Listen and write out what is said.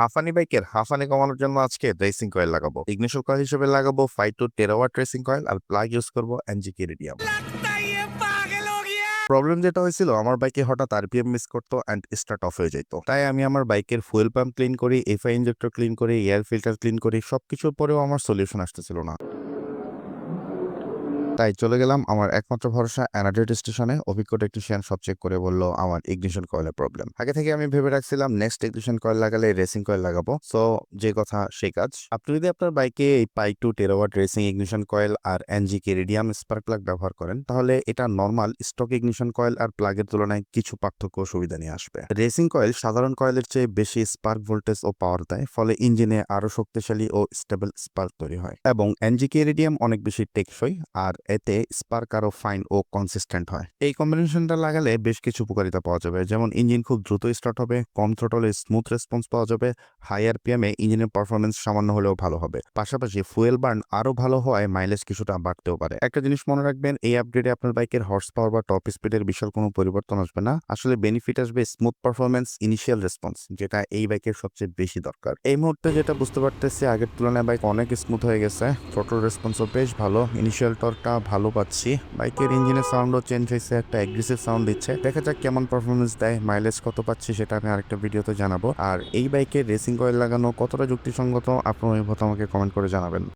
হাফানি বাইকের হাফানি কমানোর জন্য আজকে রেসিং কয়েল লাগাবো। ইগনিশন কয়েল হিসেবে লাগাবো five two terawatt racing coil আর প্লাগ ইউজ করব এনজিকে রেডিয়াম প্রবলেম যেটা হয়েছিল, আমার বাইকে হঠাৎ আরপিএম মিস করতো অ্যান্ড স্টার্ট অফ হয়ে যেত তাই আমি আমার বাইকের ফুয়েল পাম্প ক্লিন করি এফআই ইঞ্জেক্টর ক্লিন করি এয়ার ফিল্টার ক্লিন করি, সবকিছুর পরেও আমার সলিউশন আসতেছিল না। তাই চলে গেলাম। আমার একমাত্র ভরসা অ্যানাডেট স্টেশনে। অভিজ্ঞ টেকনিশিয়ান সব চেক করে বলল, আমার ইগনিশন কয়েলের প্রবলেম আগে থেকে আমি ভেবে রাখছিলাম নেক্সট ইগনিশন কয়েল লাগালে রেসিং কয়েল লাগাবো। সো যে কথা, সেই কাজ। আপনি যদি আপনার বাইকে এই five two terawatt racing ignition coil আর এনজি কে রেডিয়াম স্পার্ক প্লাগ ব্যবহার করেন, তাহলে এটা নর্মাল স্টক ইগনিশন কয়েল আর প্লাগের তুলনায় কিছু পার্থক্য সুবিধা নিয়ে আসবে। রেসিং কয়েল সাধারণ কয়েলের চেয়ে বেশি স্পার্ক ভোল্টেজ ও পাওয়ার দেয়, ফলে ইঞ্জিনে আরও শক্তিশালী ও স্টেবল স্পার্ক তৈরি হয়। এবং এনজিকে রেডিয়াম অনেক বেশি টেকসই, আর এতে স্পার্ক আরও ফাইন ও কনসিস্টেন্ট হয়। এই কম্বিনেশনটা লাগালে বেশ কিছু উপকারিতা পাওয়া যাবে, যেমন ইঞ্জিন খুব দ্রুত স্টার্ট হবে, কম থ্রটলে স্মুথ রেসপন্স পাওয়া যাবে, হাই আরপিএম ইঞ্জিনের পারফরমেন্স সামান্য হলেও ভালো হবে। পাশাপাশি ফুয়েল বার্ন আরও ভালো হওয়ায় মাইলেজ কিছুটা বাড়তেও পারে। একটা জিনিস মনে রাখবেন, এই আপগ্রেডে আপনার বাইকের হর্স পাওয়ার বা টপ স্পিডের বিশাল কোনো পরিবর্তন আসবে না। আসলে বেনিফিট আসবে স্মুথ পারফরমেন্স ইনিশিয়াল রেসপন্স যেটা এই বাইকের সবচেয়ে বেশি দরকার। এই মুহূর্তে যেটা বুঝতে পারতেছি, আগের তুলনায় বাইক অনেক স্মুথ হয়ে গেছে থ্রোটল রেসপন্সও বেশ ভালো ইনিশিয়াল টর্কটা ভালো পাচ্ছি। বাইকের ইঞ্জিনের সাউন্ডও চেঞ্জ হয়েছে, একটা অ্যাগ্রেসিভ সাউন্ড দিচ্ছে। দেখা যাক কেমন পারফরমেন্স দেয় মাইলেজ কত পাচ্ছি সেটা আমি আরেকটা ভিডিওতে জানাব। আর এই বাইকের রেসিং কয়েল লাগানো কতটা যুক্তিসঙ্গত, আপনার অভিমত আমাকে কমেন্ট করে জানাবেন।